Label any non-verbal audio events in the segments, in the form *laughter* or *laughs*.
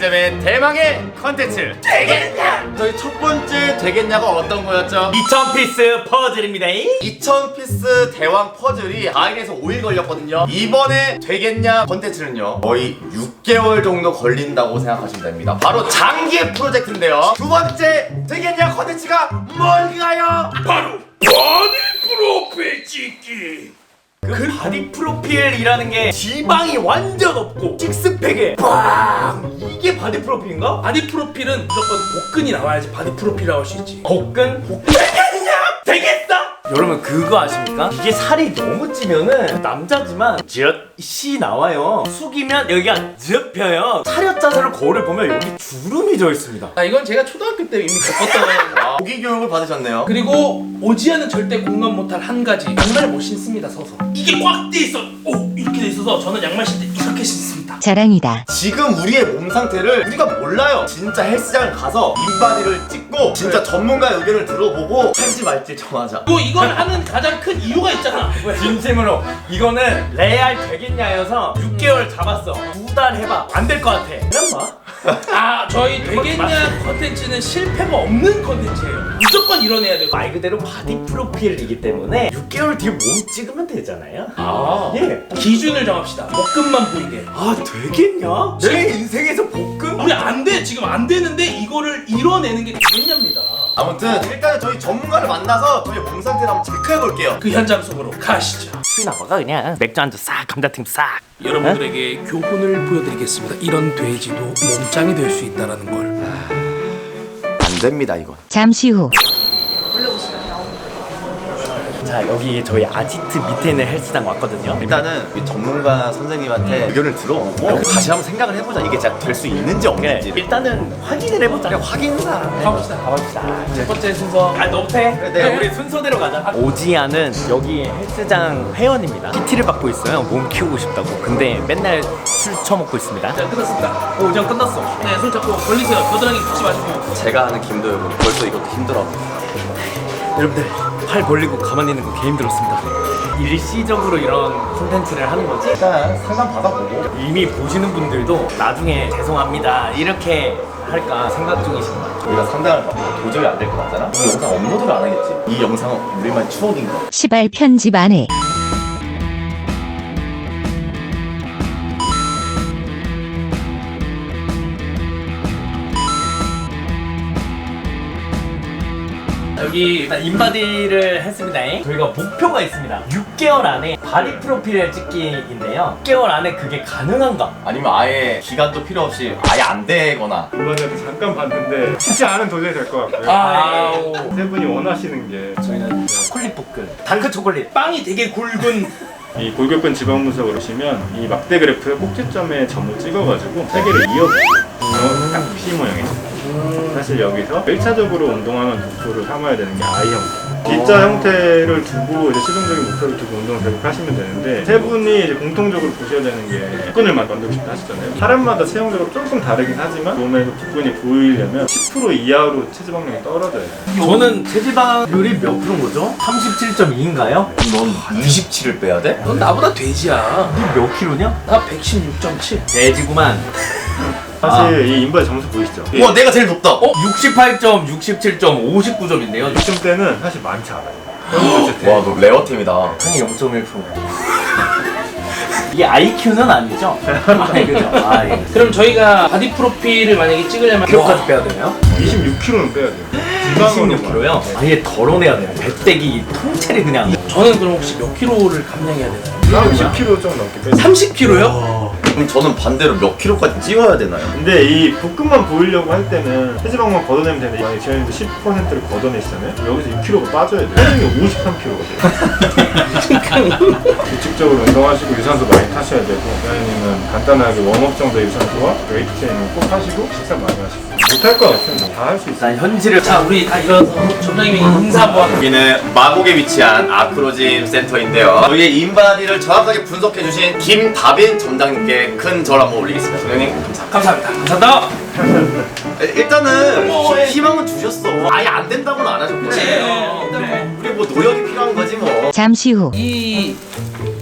열잼의 대망의 컨텐츠 되겠냐? 저희 첫 번째 되겠냐가 어떤 거였죠? 2000 피스 퍼즐입니다. 2000 피스 대왕 퍼즐이 4일에서 5일 걸렸거든요. 이번에 되겠냐 컨텐츠는요. 거의 6개월 정도 걸린다고 생각하시면 됩니다. 바로 장기 프로젝트인데요. 두 번째 되겠냐 컨텐츠가 뭔가요? 바로 바디 프로필 찍기. 그 바디 프로필이라는 게 지방이 완전 없고 식스팩에 빵 이게 바디 프로필인가? 바디 프로필은 무조건 복근이 나와야지 바디 프로필이라고 할 수 있지. 복근? 되겠어? 여러분 그거 아십니까? 이게 살이 너무 찌면은 남자지만 젖이 나와요. 숙이면 여기가 접혀요. 차렷 자세로 거울을 보면 여기 주름이 져 있습니다. 아 이건 제가 초등학교 때 이미 겪었던 아, *laughs* 고기 교육을 받으셨네요. 그리고 오지아는 절대 공감 못할 한 가지 양말 못 신습니다 서서. 이게 꽉 돼 있어! 오! 이렇게 돼 있어서 저는 양말 신을 때 이렇게 신습니다 자랑이다. 지금 우리의 몸 상태를 우리가 몰라요. 진짜 헬스장 가서 인바디를 찍고 진짜 전문가 의견을 들어보고 할지 말지 정하자. 그리고 이걸 하는 가장 큰 이유가 있잖아 왜? 진심으로 이거는 레알 되겠냐여서 6개월 잡았어 두 달 해봐 안 될 것 같아 그냥 봐 아 저희 되겠냐 컨텐츠는 실패가 없는 컨텐츠예요. 무조건 이뤄내야 돼요 말 그대로 바디 프로필이기 때문에 6개월 뒤에 몸 찍으면 되잖아요. 아. 예. 기준을 정합시다. 복근만 보이게. 아 되겠냐? 내 인생에서 볶음? 우리 안 돼. 지금 안 되는데 이거를 이뤄내는 게 되겠냐입니다. 아무튼 일단은 저희 전문가를 만나서 저희 몸 상태를 한번 체크해 볼게요. 그 현장 속으로 가시죠 먹어 그냥. 맥주 한잔 싹 감자튀김 싹. 여러분들에게 교훈을 보여드리겠습니다. 이런 돼지도 몸짱이 될 수 있다는 걸. 안 됩니다 이건. 잠시 후. 자 여기 저희 아지트 밑에 있는 헬스장 왔거든요. 일단은 이 전문가 선생님한테 의견을 들어보고 다시 한번 생각을 해보자. 이게 진짜 될 수 있는지 네, 없는지. 일단은 확인을 해보자. 그냥 확인사. 가봅시다. 가봅시다. 첫 번째 순서. 아 너부터 해? 네. 우리 순서대로 가자. 오지아는 여기 헬스장 회원입니다. PT를 받고 있어요. 몸 키우고 싶다고. 근데 맨날 술 처먹고 있습니다. 자 끝났습니다. 오 이제 끝났어. 네 손 잡고 걸리세요. 겨드랑이 붙지 마시고. 제가 아는 김도혁은 벌써 이것도 힘들어합니다. 여러분들 팔 벌리고 가만히 있는 거 개 힘들었습니다 일시적으로 이런 콘텐츠를 하는 거지 일단 상담 받아보고 이미 보시는 분들도 나중에 죄송합니다 이렇게 할까 생각 중이신 것 같아요 우리가 상담을 받고 도저히 안 될 것 같잖아. 이 영상 업로드를 안 하겠지. 이 영상은 우리만 추억인 거. 시발 편집 안 해. 여기 일단 인바디를 했습니다. 저희가 목표가 있습니다. 6개월 안에 바디 프로필 찍기인데요. 6개월 안에 그게 가능한가? 아니면 아예 기간도 필요 없이 아예 안 되거나. 이번에도 잠깐 봤는데 쉽지 않은 도전이 될 것 같고요. 아우 세 분이 원하시는 게이 저희는 초콜릿 볶음, 다크 초콜릿. 빵이 되게 굵은 *laughs* 골격근 지방 분석을 보시면 이 막대 그래프에 꼭지점에 점을 찍어가지고 세 개를 이어붙여요. 딱 P 모양이. 사실 여기서 1차적으로 운동하는 목표를 삼아야 되는 게 I 형태. D자 형태를 두고 이제 최종적인 목표를 두고 운동을 계속 하시면 되는데 세 분이 이제 공통적으로 보셔야 되는 게 복근을 만들고 싶다 하시잖아요. 사람마다 체형적으로 조금 다르긴 하지만 몸에서 복근이 보이려면 10% 이하로 체지방량이 떨어져야 돼요. 저는 체지방률이 몇 프로인 거죠? 37.2인가요? 넌 27을 빼야 돼? 넌 나보다 돼지야 몇 킬로냐? 나 116.7 돼지구만. 사실 이 인바디 점수 보이시죠? 우와 내가 제일 높다. 어? 68점, 67점, 59점인데요. 6점대는 사실 많지 않아요. 와 너 레어템이다. 상위 0.1%. 이게 IQ는 아니죠? *laughs* 아, 그죠? 아, 예. 그럼 저희가 바디 프로필을 만약에 찍으려면 킬로까지 빼야 되나요? 26kg는 빼야 돼요. 26kg요? 아예 덜어내야 돼요. 배때기 통째로 그냥. 저는 그럼 혹시 몇 킬로를 감량해야 되나요? 30kg 좀 넘게 빼야 돼요. 30킬로요? 그럼 저는 반대로 몇 킬로까지 찍어야 되나요? 근데 이 복근만 보이려고 할 때는 체지방만 걷어내면 되는데 만약에 지현님도 10%를 걷어내시잖아요? 여기서 6kg가 빠져야 돼요. 체중이 53kg가 돼요. *laughs* 규칙적으로 운동하시고 유산소 많이 타셔야 되고 지현님은 간단하게 웜업 정도 유산소와 웨이트 트레이닝 꼭 하시고 식사 많이 하시고 못할 것 같으면 다할 수 있어요. 일단 현실을 자 우리 다 일어나서 점장님이 인사 한번 여기는 마곡에 위치한 아크로짐 센터인데요. 저희의 인바디를 정확하게 분석해주신 김다빈 점장님께 큰 절 한번 올리겠습니다. 선생님 감사합니다. 감사합니다 감사합니다 일- 일단은 뭐, 희- 예. 희망은 주셨어. 아예 안 된다고는 안 하셨고. 그치. 네. 우리 뭐 노력이 필요한 거지 뭐. 잠시 후. 이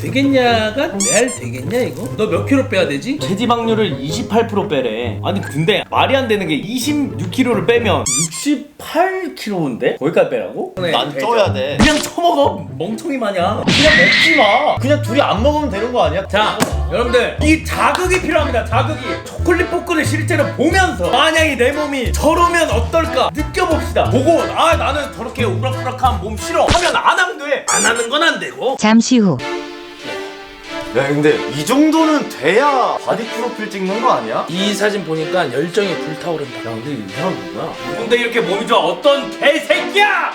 되겠냐가 레알 되겠냐 이거? 너 몇 킬로 빼야 되지? 체지방률을 28% 빼래. 아니 근데 말이 안 되는 게 26kg를 빼면 68kg인데 거기까지 빼라고? 난 쪄야 돼. 그냥 처먹어 멍청이 마냥. 그냥 먹지 마. 그냥 둘이 안 먹으면 되는 거 아니야? 자, 여러분들 이 자극이 필요합니다. 자극이. 초콜릿 포크를 실제로 보면서 만약에 내 몸이 저러면 어떨까 느껴봅시다. 보고 아 나는 저렇게 우락부락한 몸 싫어 하면 안 하면 돼. 안 하는 건 안 되고 잠시 후 야 근데 이 정도는 돼야 바디 프로필 찍는 거 아니야? 이 사진 보니까 열정이 불타오른다 야 근데 이 사람 누구야? 근데 이렇게 몸이 좋아 어떤 개새끼야?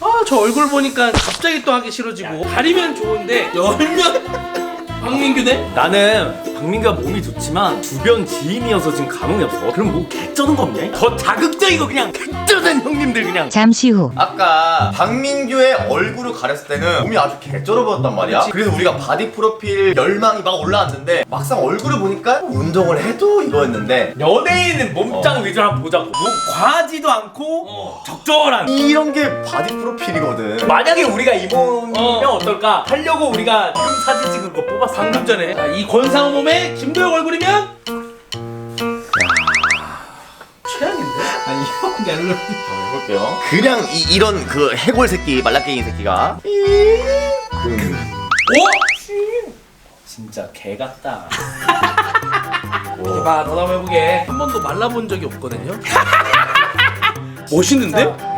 아 저 얼굴 보니까 갑자기 또 하기 싫어지고 가리면 좋은데 열면 박민규네? 나는 박민규가 몸이 좋지만 주변 지인이어서 지금 감흥이 없어. 그럼 뭐 개쩌는 거 없냐? 더 자극적이고 그냥 개쩌는 형님들 그냥. 잠시 후 아까 박민규의 얼굴을 가렸을 때는 몸이 아주 개쩔어 보였단 말이야. 그래서 우리가 바디 프로필 열망이 막 올라왔는데 막상 얼굴을 보니까 운동을 해도 이거였는데 연예인은 몸짱 위주로 한번 보자고. 뭐 과하지도 않고 어. 적절한. 이런 게 바디 프로필이거든. 만약에 우리가 이 몸이면 어. 어. 떨까 하려고 우리가 지금 사진 찍은 거 뽑았어. 방금 전에 자, 이 권상우 몸에 김도영 얼굴이면 최악인데? 아니 형 갤러리 해볼게요. 그냥 이, 이런 그 해골 새끼 말라깽이 새끼가 그 오! 진짜 개 같다. *laughs* 봐, 너나 해보게. 한 번도 말라본 적이 없거든요. 멋있는데?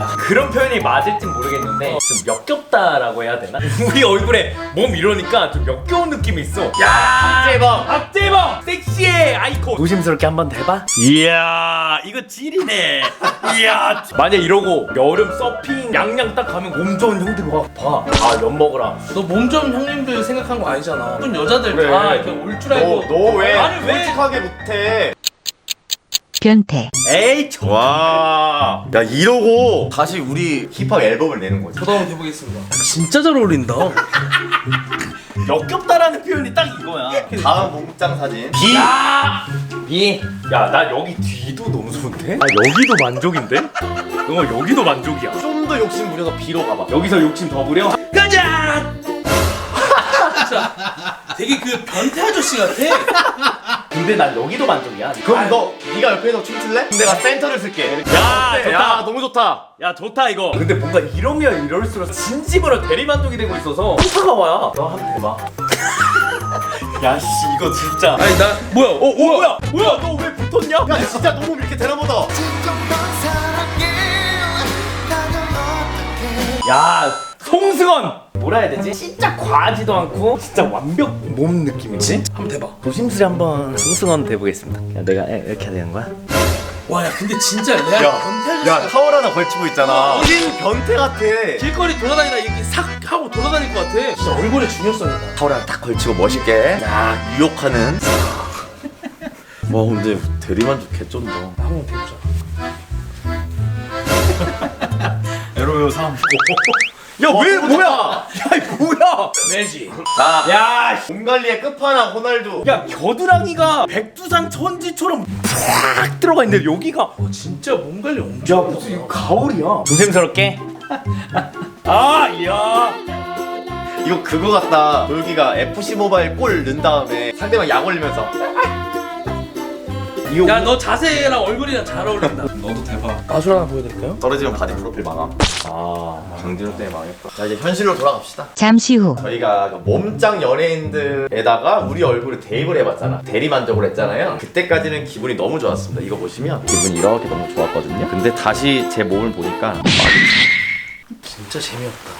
야, 그런 표현이 맞을진 모르겠는데 좀 역겹다라고 해야 되나? *laughs* 우리 얼굴에 몸 이러니까 좀 역겨운 느낌이 있어. 야, 박재범, 박재범, 섹시해 아이콘. 조심스럽게 한번 대봐. 이야, 이거 찔이네. 이야, 만약 이러고 여름 서핑 양양 딱 가면 몸 좋은 형들 와 봐. 아, 연 먹으라. 너 몸 좀 형님들 생각한 거 아니잖아. 모든 여자들 그래. 다 이렇게 올 줄 알고. 너너왜 아니, 왜? 솔직하게 못해? 변태 에이, 저. 와, 야 이러고 다시 우리 힙합 앨범을 내는 거지. 저도 한번 해보겠습니다. 진짜 잘 어울린다. *laughs* 역겹다라는 표현이 딱 이거야. 다음 몸짱 사진. 비. 야! 비. 야, 나 여기 뒤도 너무 좋은데? 아, 여기도 만족인데? 어, 여기도 만족이야. 좀 더 욕심 부려서 비로 가봐. 여기서 욕심 더 부려? *laughs* 되게 그 변태 아저씨 같아. 근데 난 여기도 만족이야. 그럼 너 네가 옆에서 춤출래? 그럼 내가 센터를 쓸게. 야, 어때? 좋다. 야, 너무 좋다. 야, 좋다, 이거. 근데 뭔가 이러면 이럴수록 진심으로 대리만족이 되고 있어서 현타가 와야. 너 한번 대봐. *laughs* 야, 씨, 이거 진짜. 아니 나 뭐야? 어 어, 뭐야? 뭐야? 너 왜 붙었냐? 야, 진짜 너무 이렇게 되나보다. 야, 송승헌! 뭐라 해야 되지? 진짜 과하지도 않고 진짜 완벽 몸 느낌이지? 한번 대봐. 조심스레 한번 송승헌 대보겠습니다. 야, 내가 이렇게 해야 되는 거야? 와 야 근데 진짜 레알 야, 변태 아저씨. 야, 타월 하나 걸치고 있잖아. 찐 변태 같아. 길거리 돌아다니다 이렇게 싹 하고 돌아다닐 것 같아. 진짜 얼굴에 중요성 있다. 타월 하나 딱 걸치고 멋있게. 야, 유혹하는. *laughs* 와, 근데 대리만족 개쩐다. 한번 대보자. *laughs* 에로요 3. *laughs* 야, 왜 뭐야? 야, 이 뭐야? 매지. 자, 야, 씨. 몸 관리의 끝판왕 호날두. 야, 겨드랑이가 백두산 천지처럼 팍 들어가 있는데 여기가 어 진짜 몸 관리 엄청. 야, 무슨 이거 가을이야. 조심스럽게. *laughs* 아, 야. 이거 그거 같다. 여기가 FC 모바일 골 넣은 다음에 상대방 약 올리면서. 이거 야 너 자세랑 얼굴이랑 잘 어울린다. 너도 대박. 마술 하나 보여드릴까요? 떨어지면 바디 프로필 망함. 아, 강진호 때문에 망했다. 자, 이제 현실로 돌아갑시다. 잠시 후 저희가 그 몸짱 연예인들에다가 우리 얼굴을 대입을 해봤잖아. 대리만족을 했잖아요. 그때까지는 기분이 너무 좋았습니다. 이거 보시면 기분이 이렇게 너무 좋았거든요. 근데 다시 제 몸을 보니까 진짜 재미없다.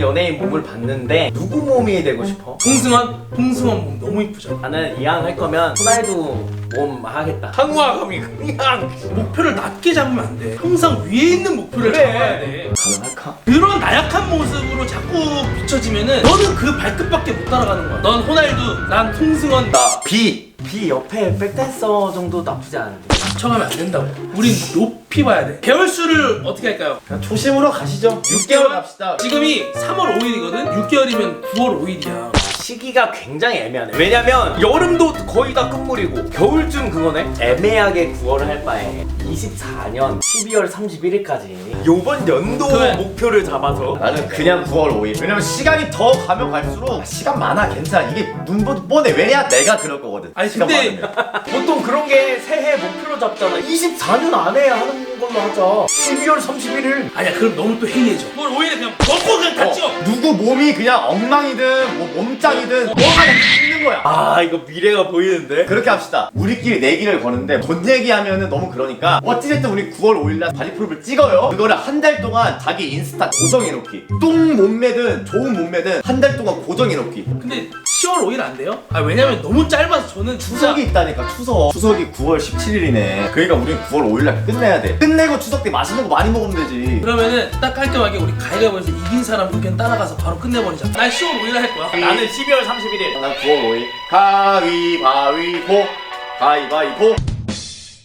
연예인 몸을 봤는데 누구 몸이 되고 싶어? 홍승환, 홍승환 몸 너무 이쁘잖아. 나는 이왕 할 거면 호날두 몸 하겠다. 항우아감이 그냥 목표를 낮게 잡으면 안 돼. 항상 위에 있는 목표를 그래. 잡아야 돼. 가능할까? 그런 나약한 모습으로 자꾸 비춰지면은 너는 그 발끝밖에 못 따라가는 거야. 넌 호날두, 난 홍승환. 나 B. 비 옆에 백댄서 정도 나쁘지 않은데. 맞춰가면 안 된다고. 우린 높이 봐야 돼. 개월 수를 어떻게 할까요? 그냥 초심으로 가시죠. 6개월 갑시다. 지금이 3월 5일이거든. 6개월이면 9월 5일이야. 시기가 굉장히 애매하네. 왜냐면 여름도 거의 다 끝물이고 겨울쯤 그거네. 애매하게 9월을 할 바에 24년 12월 31일까지 요번 연도 그래. 목표를 잡아서 나는 그냥 9월 5일. 왜냐면 시간이 더 가면 갈수록 아, 시간 많아 괜찮아. 이게 눈보도 뻔해. 왜냐? 내가 그럴 거거든. 아니, 시간 근데- 많으면. *laughs* 보통 그런 게 새해 목표로 잡잖아 24년 안에 하는 걸로 하자 12월 31일 아니야 그럼 너무 또 해이해져 뭘 오히려 그냥 먹고 그냥 다 찍어 어, 누구 몸이 그냥 엉망이든 뭐 몸짱이든 뭐가 그냥 찍는 거야. 아 이거 미래가 보이는데 그렇게 합시다. 우리끼리 내기를 거는데 돈 얘기하면은 너무 그러니까 어찌됐든 우리 9월 5일날 바디 프로필 찍어요. 그거를 한 달 동안 자기 인스타 고정해놓기. 똥 몸매든 좋은 몸매든 한 달 동안 고정해놓기. 근데 10월 5일 안 돼요? 아 왜냐면 너무 짧아서 저는 진짜 추석이 있다니까 추석. 추석이 9월 17일이네. 그러니까 우리 9월 5일날 끝내야 돼. 끝내고 추석 때 맛있는 거 많이 먹으면 되지. 그러면은 딱 깔끔하게 우리 가위바위보에서 이긴 사람 의견 따라가서 바로 끝내버리자 난 10월 5일 할 거야 나는 12월 31일 난 9월 5일. 가위바위보. 가위바위보.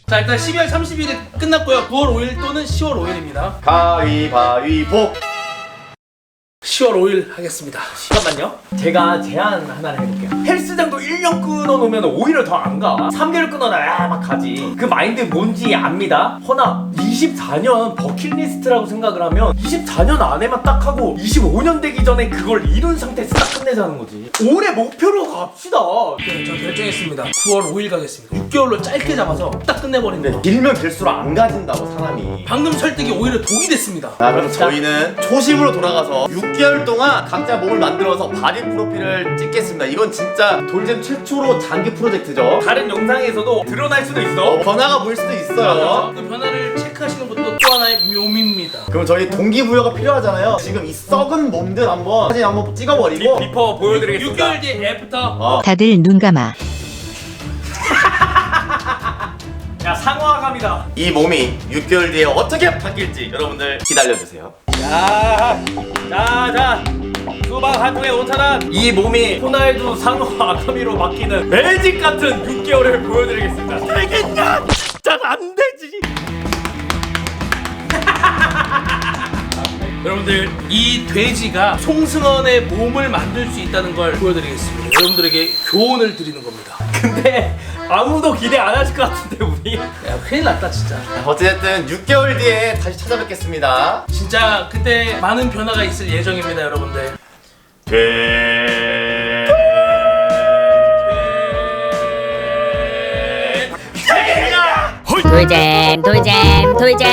자 일단 12월 30일이 끝났고요 9월 5일 또는 10월 5일입니다 가위바위보. 10월 5일 하겠습니다. 잠깐만요. 제가 제안 하나를 해볼게요. 헬스장도 1년 끊어놓으면 오히려 더 안 가. 3개월 끊어놔야 막 가지. 그 마인드 뭔지 압니다. 허나 24년 버킷리스트라고 생각을 하면 24년 안에만 딱 하고 25년 되기 전에 그걸 이룬 상태에서 딱 끝내자는 거지. 올해 목표로 갑시다. 네, 저 결정했습니다. 9월 5일 가겠습니다. 6개월로 짧게 잡아서 딱 끝내버린다 근데 길면 길수록 안 가진다고 사람이. 방금 설득이 오히려 독이 됐습니다. 자 그럼 저희는 초심으로 돌아가서 6 개월 동안 각자 몸을 만들어서 바디 프로필을 찍겠습니다. 이건 진짜 돌잼 최초로 장기 프로젝트죠. 다른 영상에서도 드러날 수도 있어. 어, 변화가 보일 수도 있어요. 그 변화를 체크하시는 것도 또 하나의 묘미입니다. 그럼 저희 동기부여가 필요하잖아요. 지금 이 썩은 몸들 한번 사진 한번 찍어버리고 비퍼 보여드리겠습니다. 6개월 뒤에 애프터. 어, 다들 눈 감아. *laughs* 야 상호하갑니다. 이 몸이 6개월 뒤에 어떻게 바뀔지 여러분들 기다려주세요 자, 자, 자. 수박 한 통에 5천 원. 이 몸이 호날두 상호 아카미로 바뀌는 매직 같은 6개월을 보여드리겠습니다. 되겠냐? 진짜 안 되지. 여러분들 이 돼지가 송승헌의 몸을 만들 수 있다는 걸 보여드리겠습니다. 여러분들에게 교훈을 드리는 겁니다. *laughs* 근데 아무도 기대 안 하실 것 같은데 우리. 야 큰일 났다 진짜. 어쨌든 6개월 뒤에 다시 찾아뵙겠습니다. 진짜 그때 많은 변화가 있을 예정입니다 여러분들. 돼... 돌잼 돌잼 돌잼